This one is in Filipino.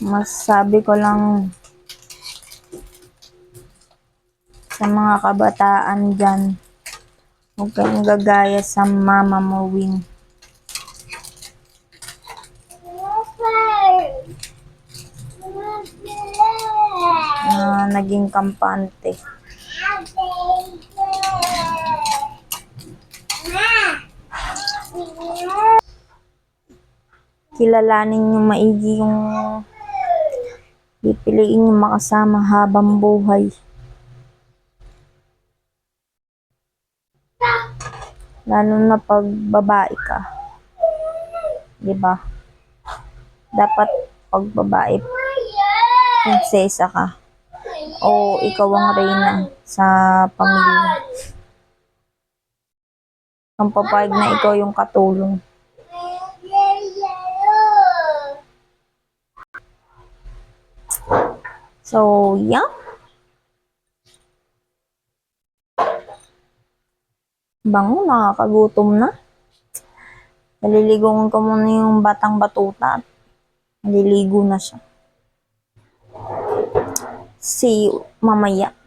Masasabi ko lang sa mga kabataan dyan, huwag kayong gagaya sa mama mo, Wing. Na naging kampante. Kilalanin niyo maigi yung pipiliin yung makasama habang buhay. Lalo na pag babae ka. 'Di ba? Dapat pag babae, prinsesa ka. O ikaw ang reyna sa pamilya. Ang papayag na ikaw yung katulong. So, yeah. Bango, nakakagutom na. Naliligongan ko muna yung batang batuta. at Naliligo na siya. See you mamaya.